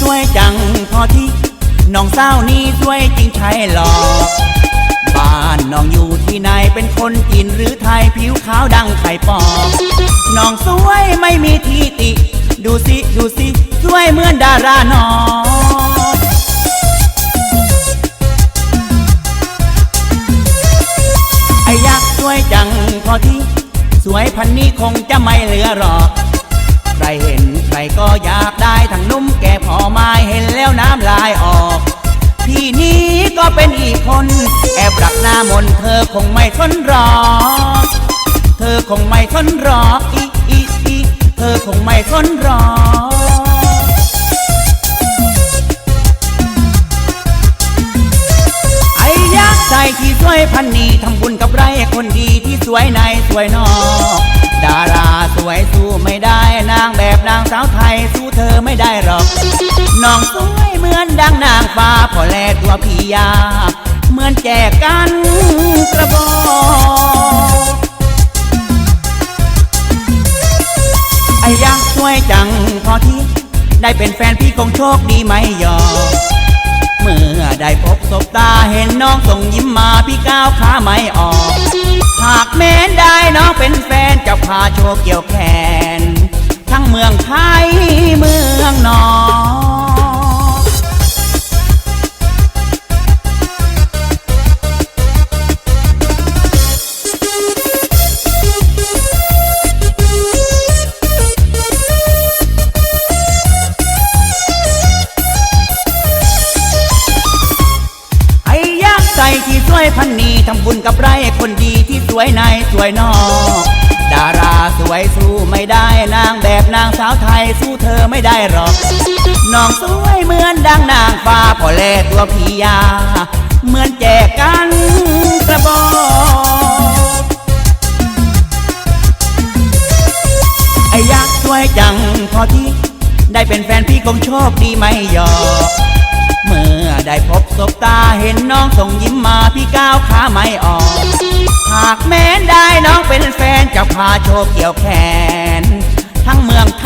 สวยจังพอที่น้องสาวนี้สวยจริงใช่หรอ บ้านน้องอยู่ที่ไหนเป็นคนจีนหรือไทยผิวขาวดังไข่ปอกน้องสวยไม่มีที่ติ ดูสิดูสิสวยเหมือนดาราน้องไอ้ยักษ์สวยจังพอที่ สวยพันนี้คงจะไม่เหลือหรอก ใครเห็นใครก็อยากได้ทั้งายออก พี่นี้ก็เป็นอีกคน แอบรักหน้ามนเธอคงไม่ทนรอ เธอคงไม่ทนรออีอีอีเธอคงไม่ทนรอไอ้ยักใจที่สวยพันนีทำบุญกับไรคนดีที่สวยในสวยนอก ดาราสวยสู้ไม่ได้นางแบบนางสาวไทยสู้เธอไม่ได้หรอก น้องสวย มือนดังนางฟ้าพอแลตัวพี่ยา เหมือนแจกกันกระบอกไอ้ยักษ์สวยจังพอที่ ได้เป็นแฟนพี่คงโชคดีไหมยอเมื่อได้พบศบตาเห็นน้องส่งยิ้มมาพี่ก้าวขาไม่ออก หากแม้นได้น้องเป็นแฟนจะพาโชว์เกี่ยวแขน ทั้งเมืองไทยเมืองนอก ที่สวยพันนีทำบุญกับไรคนดีที่สวยในสวยนอก ดาราสวยสู้ไม่ได้นางแบบนางสาวไทยสู้เธอไม่ได้หรอก น้องสวยเหมือนดังนางฟ้าพอแลตัวพียา เหมือนแจกกันกระบอกไอ้ยักษ์สวยจังพอที่ ได้เป็นแฟนพี่คงโชคดีไหมยอเมื่อ สบตาเห็นน้องส่งยิ้มมาพี่ก้าวขาไม่ออก หากแม้นได้น้องเป็นแฟนจะพาโชว์เกี่ยวแขน ทั้งเมืองไทย